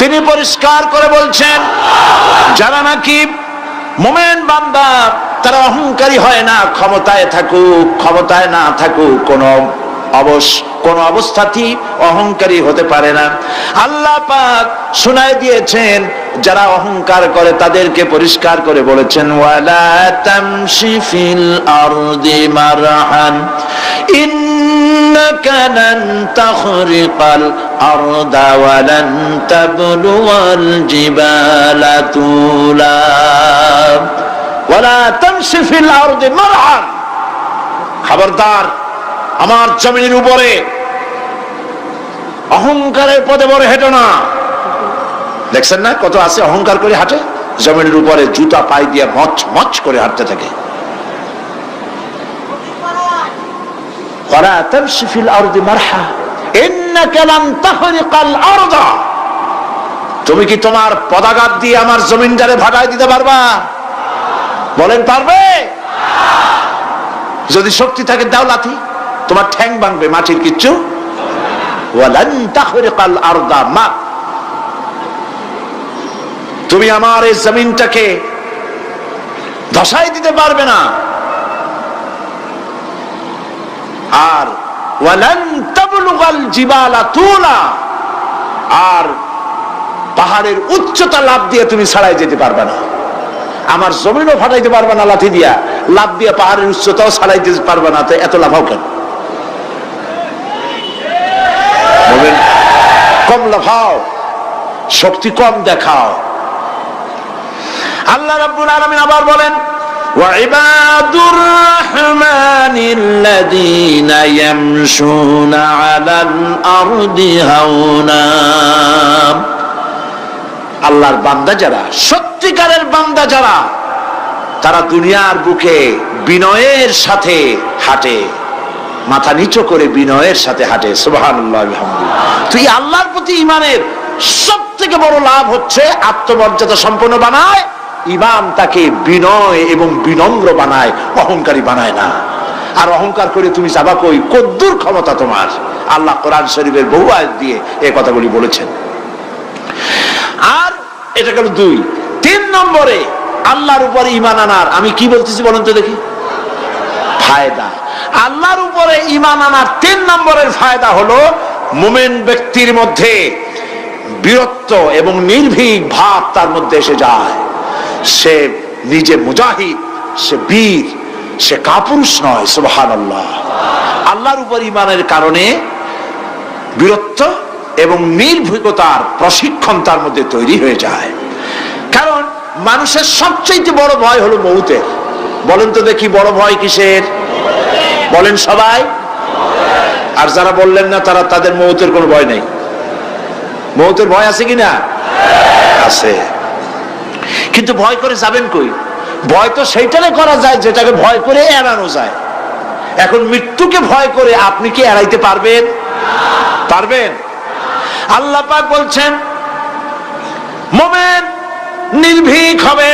তিনি পরিষ্কার করে বলছেন, যারা নাকি মোমেন বান্দা, তারা অহংকারী হয় না, ক্ষমতায় থাকুক, ক্ষমতায় না থাকুক, কোন অবস কোন অবস্থাতেই অহংকারী হতে পারে না। আল্লাহ পাক শুনায় দিয়েছেন, যারা অহংকার করে তাদেরকে পরিষ্কার করে বলেছেন, ওয়ালা তামশি ফিল আরদি মারহান। إنك لن تخرق الأرض ولن تبلغ الجبال طولا ولا تمشي في الأرض مرحا খবরদার আমার জমিনের উপরে অহংকারের পদে বড় হেঁটো না দেখছেন না কত আছে অহংকার করে হাঁটে জমিনের উপরে জুতা পাই দিয়ে মচ মচ করে হাঁটতে থাকে তুমি কি তোমার পদাঘাত দিয়ে আমার জমিনদারে ভাগায় দিতে পারবা? বলেন, পারবে? যদি শক্তি থাকে, দাও লাথি। তোমার ঠ্যাং ভাঙবে, মাটির কিচ্ছু। তুমি আমার এই জমিনটাকে ধসাই দিতে পারবে না। আর আর পাহাড়ের উচ্চতা লাভ দিয়ে তুমি ছাড়াই যেতে পারবে না। আমার জমিনও ফাটাইতে পারবে না লাথি দিয়া। লাভ দিয়ে পাহাড়ের উচ্চতাও ছাড়াই ছাড়াইতে পারবে না। তো এত লাফাও কেন? কম লাফাও শক্তি কম দেখাও। আল্লাহ রাব্বুল আলামিন আবার বলেন وعباد الرحمن الذين يمشون على الأرض هونا আল্লাহর বান্দা যারা সত্যিকারের বান্দা যারা তারা দুনিয়ার বুকে বিনয়ের সাথে হাঁটে মাথা নিচু করে বিনয়ের সাথে হাঁটে সুবহানাল্লাহ তুই আল্লাহর প্রতি ইমানের সব থেকে বড় লাভ হচ্ছে আত্মমর্যাদা সম্পন্ন বানায় ইমান তাকে বিনয় এবং বিনম্র বানায়, অহংকারী বানায় না। আর অহংকার করে তুমি যাবা কই? কদ্দুর ক্ষমতা তোমার। আল্লাহ কোরআন শরীফের বহু আয়াত দিয়ে এই কথাগুলি বলেছেন। আর এটা গেল দুই। তিন নম্বরে আল্লাহর উপরে ইমান আনার, আমি কি বলতেছি বলেন তো দেখি? ফায়দা। আল্লাহর উপরে ইমান আনার তিন নম্বরের ফায়দা হলো মোমেন ব্যক্তির মধ্যে বীরত্ব এবং নির্ভীক ভাব তার মধ্যে এসে যায়। সে নিজে মুজাহিদ, সে বীর, সে কাপুরুষ নয় সুবহান আল্লাহ আল্লাহর উপর ইমানের কারণে বীরত্ব এবং নির্ভীকতার প্রশিক্ষণ তার মধ্যে তৈরি হয়ে যায়। কারণ মানুষের সবচেয়ে বড় ভয় হলো মৌতের। বলেন তো দেখি বড় ভয় কিসের? বলেন সবাই। আর যারা বললেন না, তারা তাদের মৌতের কোনো ভয় নেই। মৌতের ভয় আছে কি না আছে। কিন্তু ভয় করে যাবেন কই? ভয় তো সেইটারে করা যায়, যেটাকে ভয় করে এড়ানো যায়। এখন মৃত্যুকে ভয় করে আপনি কি এড়াইতে পারবেন? পারবেন? আল্লাহ পাক বলছেন, মোমেন নির্ভীক হবে,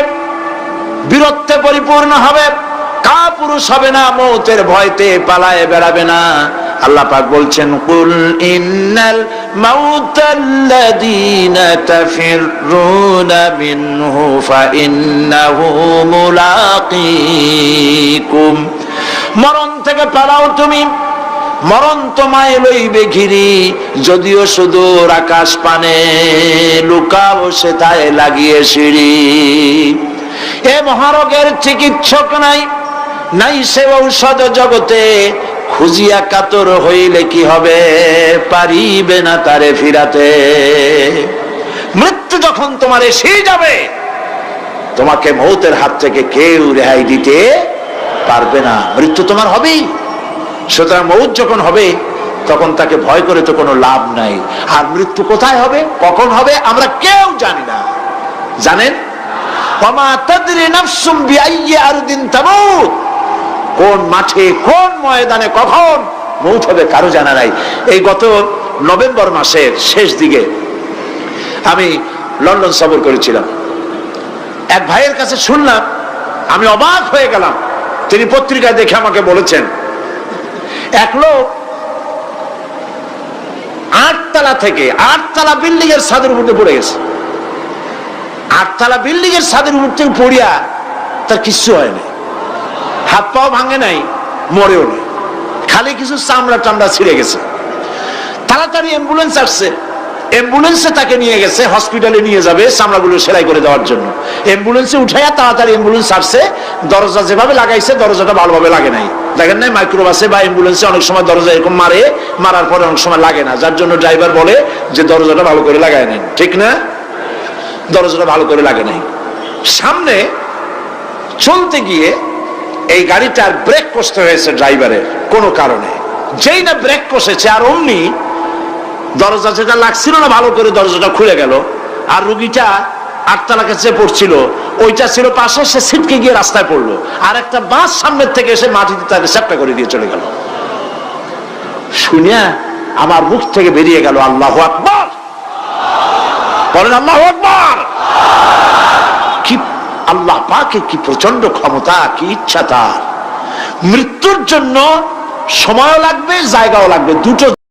বীরত্বে পরিপূর্ণ হবে কা পুরুষ হবে না, মৌতের ভয়তে পালায় বেড়াবে না। আল্লাহ পাক বলছেন, কুল ইন্নাল মাউতাল্লাযীনা তাফিরুনা মিনহু ফাইন্নাহু মুলাকীকুম। মরণ থেকে পালাও তুমি। মরণ তোমায় লইবে ঘিরি, যদিও সুদূর আকাশ পানে লুকাও সেথায় লাগিয়ে সিঁড়ি। এ মহারোগের চিকিৎসক নাই নাই সে ঔষধ জগতে খুঁজিয়া কাতর হইলে কি হবে? পারিবে না তারে ফিরাতে। মৃত্যু যখন তোমার এসে যাবে, তোমাকে মৌতের হাত থেকে কেউ রেহাই দিতে পারবে না। মৃত্যু তোমার হবেই। সুতরাং মৌত যখন হবে, তখন তাকে ভয় করে তো কোনো লাভ নাই। আর মৃত্যু কোথায় হবে? কখন হবে? আমরা কেউ জানি না। জানেন? ওমা তাদরি নাফসুম বিআইয়ি আরদিন তামুত। কোন মাঠে, কোন ময়দানে, কখন? মৌত হবে কারও জানা নাই। এই গত নভেম্বর মাসের শেষ দিকে আমি লন্ডন সফর করেছিলাম। এক ভাইয়ের কাছে শুনলাম, আমি অবাক হয়ে গেলাম। তিনি পত্রিকায় দেখে আমাকে বলেছেন, এক লোক আটতলা থেকে আটতলা বিল্ডিং এর ছাদের উপর পড়ে গেছে। আটতলা বিল্ডিং এর ছাদের উপর থেকে পড়িয়া তার কিচ্ছু হয় নাই। হাত পাও ভাঙে নাই, মরেও নাই। খালি কিছু চামড়া টামড়া ছিঁড়ে গেছে। তাড়াতাড়ি অ্যাম্বুলেন্স আসছে। অ্যাম্বুলেন্সে তাকে নিয়ে গেছে হসপিটালে নিয়ে যাবে চামড়াগুলো সেলাই করে দেওয়ার জন্য। অ্যাম্বুলেন্সে উঠাইয়া তাড়াতাড়ি অ্যাম্বুলেন্স আসছে, দরজা যেভাবে লাগাইছে, দরজাটা ভালোভাবে লাগে নাই। দেখেন নাই মাইক্রোবাসে বা অ্যাম্বুলেন্সে অনেক সময় দরজা এরকম মারে, মারার পরে অনেক সময় লাগে না। যার জন্য ড্রাইভার বলে যে দরজাটা ভালো করে লাগায় নেন ঠিক না? দরজাটা ভালো করে লাগে নাই। সামনে চলতে গিয়ে এই গাড়িটার ব্রেক কষতে হয়েছে ড্রাইভারের কোনো কারণে। যেই না ব্রেক কষেছে, আর অমনি দরজা যেটা লাগছিল না, ভালো করে দরজাটা খুলে গেল, আর রুগীটা আটতলা কাছে পড়ছিল, ওইটা ছিল পাশে সে ছিটকে গিয়ে রাস্তায় পড়ল, আর একটা বাস সামনের থেকে এসে মাটিতে তাকে চ্যাপটা করে দিয়ে চলে গেল। শুনিয়া আমার মুখ থেকে বেরিয়ে গেল, আল্লাহ আকবর! বলেন, আল্লাহ আকবর! কি আল্লাহ পাকে কি প্রচণ্ড ক্ষমতা, কি ইচ্ছা তার? মৃত্যুর জন্য সময়ও লাগবে, জায়গাও লাগবে, দুটো